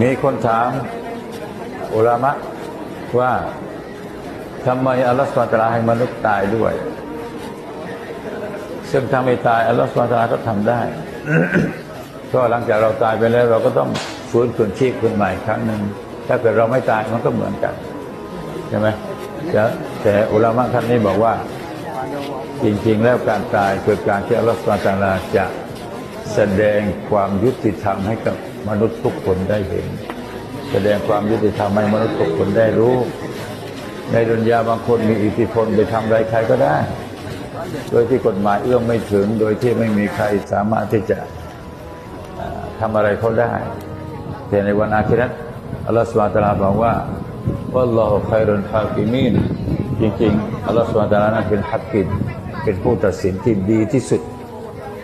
มีคนถามอุลามะว่าทำไมอัลลอฮฺสุบานะฮูวะตะอาลาให้มนุษย์ตายด้วย ซึ่งถ้าไม่ตายอัลลอฮฺสุบานะฮูวะตะอาลาก็ทำได้ ก็หลังจากเราตายไปแล้ว เราก็ต้องฟื้นคืนชีพขึ้นใหม่ครั้งหนึ่งถ้าเกิดเราไม่ตายมันก็เหมือนกันใช่ไหมแต่แต่อุลามะท่านนี้บอกว่า จริง ๆ แล้วการตายคือการที่อัลลอฮฺสุบานะฮูวะตะลาจะแสดงความยุติธรรมให้กับ มนุษย์ทุกคนได้เห็น แสดงความยุติธรรมให้มนุษย์ทุกคนได้รู้ ในดุนยาบางคนมีอิทธิพลไปทำอะไรใครก็ได้ โดยที่กฎหมายเอื้อมไม่ถึง โดยที่ไม่มีใครสามารถที่จะทำอะไรเขาได้ แต่ในวันอาคิรัตอัลลอฮฺสุบานะฮูวะตะอาลาบอกว่าวัลลอฮุคัยรุนฮากิมีนจริงๆอัลลอฮฺสุบานะฮูวะตะอาลานั้นเป็นฮักกิมเป็นผู้ตัดสินที่ดีที่สุด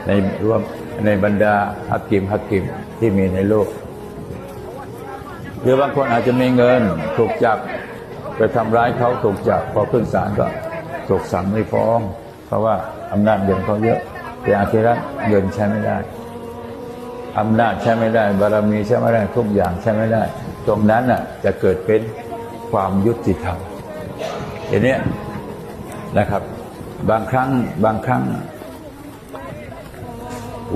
ในรวม ในบรรดาฮักกิมฮักกิมที่มีในโลก หรือบางคนอาจจะมีเงินถูกจับไปทำร้ายเขาถูกจับพอขึ้นศาลก็ถูกสั่งไม่ฟ้อง เพราะว่าอำนาจเงินเขาเยอะ แต่อาคิรัตเงินใช้ไม่ได้อำนาจใช้ไม่ได้ บารมีใช้ไม่ได้ทุกอย่างใช้ไม่ได้ ตรงนั้นน่ะจะเกิดเป็นความยุติธรรมอย่างนี้นะครับ บางครั้งบางครั้ง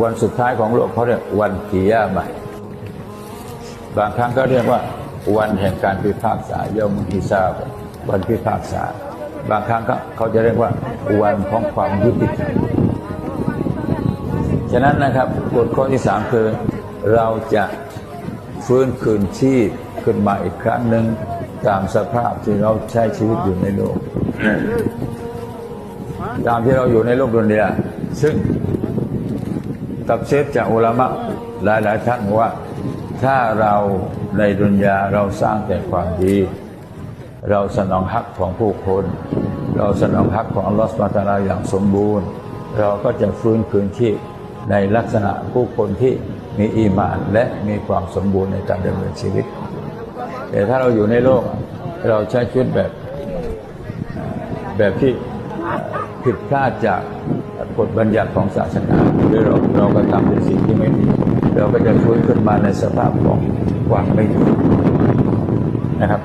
วันสุดท้ายของโลกเขาเรียกวันกิยามะห์บางครั้งก็เรียกว่า วันแห่งการพิพากษายอมุฮิซาบวันพิพากษา บางครั้งก็เขาจะเรียกว่า วันของความยุติธรรมฉะนั้นนะครับกฎข้อที่สามคือเราจะฟื้นคืนชีพขึ้นมาอีกครั้งหนึ่งตามสภาพที่เราใช้ชีวิตอยู่ในโลก ตามที่เราอยู่ในโลกดุนเดียซึ่ง ตับเซฟจากอุลามะหลาย ๆ ท่านว่า ถ้าเราในดุนยาเราสร้างแต่ความดี เราสนองฮักของผู้คน เราสนองฮักของอัลลอฮฺสุบฮาตาลาอย่างสมบูรณ์ เราก็จะฟื้นคืนชีพในลักษณะผู้คนที่มีอีมานและมีความสมบูรณ์ในการดำเนินชีวิต แต่ถ้าเราอยู่ในโลกเราใช้ชีวิตแบบแบบที่ผิดพลาดจาก กฎบัญญัติของศาสนาหรือเราเราก็ทำเป็นสิ่งที่ไม่ดี เราก็จะฟื้นขึ้นมาในสภาพของความไม่ดีนะครับ